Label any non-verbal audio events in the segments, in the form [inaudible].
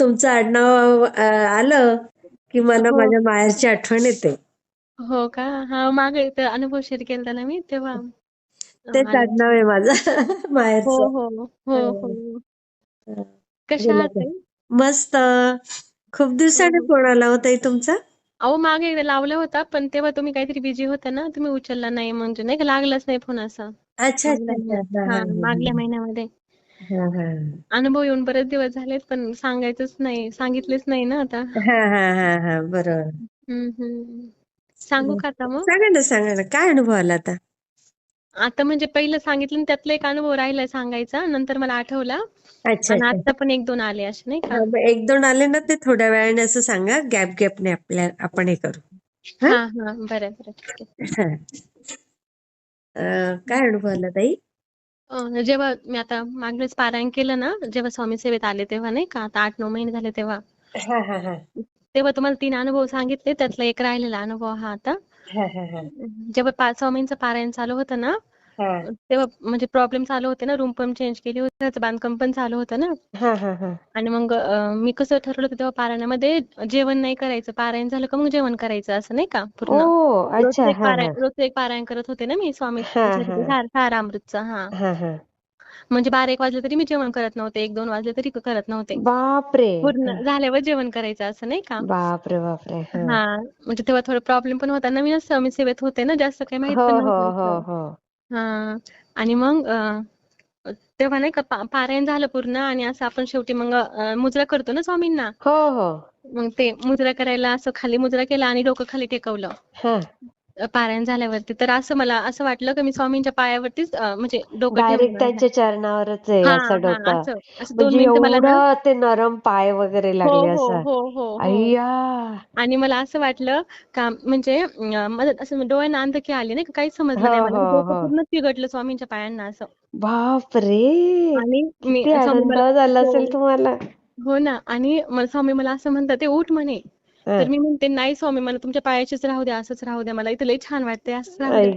तुमचं आडनाव आलं की मला हो. माझ्या माहेरची आठवण येते. हो का? हा मागे अनुभव शेअर केलता ना मी तेव्हा. तेच आडनाव आहे माझं हो [laughs] माहेरचं. हो हो हं, हो. हं. कशा मस्त. खूप हो दिवसाने हो. फोन आला होता तुमचा. अहो मागे एकदा लावला होता पण तेव्हा तुम्ही काहीतरी बिझी होता ना तुम्ही उचलला नाही म्हणजे नाही का लागलाच नाही फोन असा. अच्छा मागल्या हा हा महिन्यामध्ये हा. हा अनुभव येऊन बरेच दिवस झालेत पण सांगायचंच नाही सांगितलेच नाही ना आता. हा हा हा हा बरोबर. सांगू का आता मग? सांगा ना सांगा ना काय अनुभव आला आता? आता म्हणजे पहिलं सांगितलं त्यातला एक अनुभव राहिलाय सांगायचा नंतर मला आठवला. आणि आता पण एक दोन आले असे नाही का? एक दोन आले ना ते थोड्या वेळाने असं सांगा गॅप गॅपने आपल्या आपण हे करू. हा? हा बरं बरं काय अनुभव आला ताई? जेव्हा मी आता मागेच पारायण केलं ना जेव्हा स्वामी सेवेत आले तेव्हा नाही का? आता आठ नऊ महिने झाले तेव्हा. हा हा हा. तेव्हा तुम्हाला तीन अनुभव सांगितले त्यातला एक राहिलेला अनुभव हा आता. जेव्हा पाच स्वामींचं पारायण चालू होतं ना हा. तेव्हा म्हणजे प्रॉब्लेम चालू होते ना रूम पण चेंज केली होती त्याचं बांधकाम पण चालू होतं ना. हा हा हा. आणि मग अं, मी कसं ठरवलं होतं तेव्हा पारायणामध्ये जेवण नाही करायचं पारायण झालं का मग जेवण करायचं असं नाही का पूर्ण? अच्छा रोजचं एक हा हा. पारायण रोजचं एक पारायण करत होते ना मी स्वामी हा हा. सार हा. हा हा. म्हणजे बारा एक वाजले तरी मी जेवण करत नव्हते एक दोन वाजले तरी करत नव्हते. बापरे! हा. पूर्ण झाल्यावर जेवण करायचं असं नाही का? बापरे बापरे हा. हा म्हणजे तेव्हा थोडा प्रॉब्लेम पण होता नवीनच स्वामी सेवेत होते ना जास्त काही माहीत हो पण हो नव्हतं हो असं हो. हा. आणि मग अं, तेव्हा नाही का पा- पारायण झालं पूर्ण आणि असं आपण शेवटी मग अं, मुजरा करतो ना स्वामींना? हो हो. मग ते मुजरा करायला असं खाली मुजरा केला आणि डोकं खाली टेकवलं. हा. पारायण झाल्यावरती. तर असं मला असं वाटलं की मी स्वामींच्या पायावरतीच म्हणजे डोकं डायरेक्ट त्यांच्या चरणावरच आहे असं डोकं. म्हणजे एवढं ते नरम पाय वगैरे हो लागले हो असं. हो अय्या! आणि मला असं वाटलं का म्हणजे असं डोळ्यांना अंधकी आली नाही का? काहीच समजलं नाही मला. पूर्ण चिघटलं स्वामींच्या पायांना असं. आणि स्वामी आनंद मला झाला हो. असेल तुम्हाला. हो ना. आणि स्वामी मला असं म्हणतात ते उठ म्हणे. तर मी म्हणते नाही स्वामी मला तुमच्या पायाशीच राहू द्या असंच राहू द्या मला इथं लई छान वाटतंय असंच राहू द्या.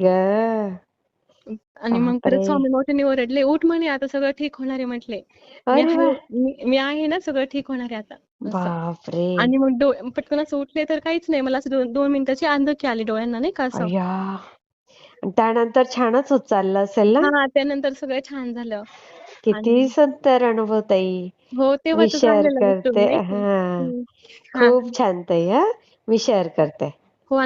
आणि मग परत स्वामी मोठ्याने ओरडले उठ म्हणे आता सगळं ठीक होणार आहे म्हटले. मी आहे ना सगळं ठीक होणार आहे आता. बापरे. आणि मग पटकन असं उठले तर काहीच नाही मला असं दोन मिनिटाची अंधकी आली डोळ्यांना नाही का असं. त्यानंतर छानच होत चाललं असेल ना? हा त्यानंतर सगळं छान झालं. किती सुंदर अनुभव ताई. हो मी तेव्हाच शेअर झालेला करते. हा. हा. खूप छान ताई हा. मी शेअर करते. हो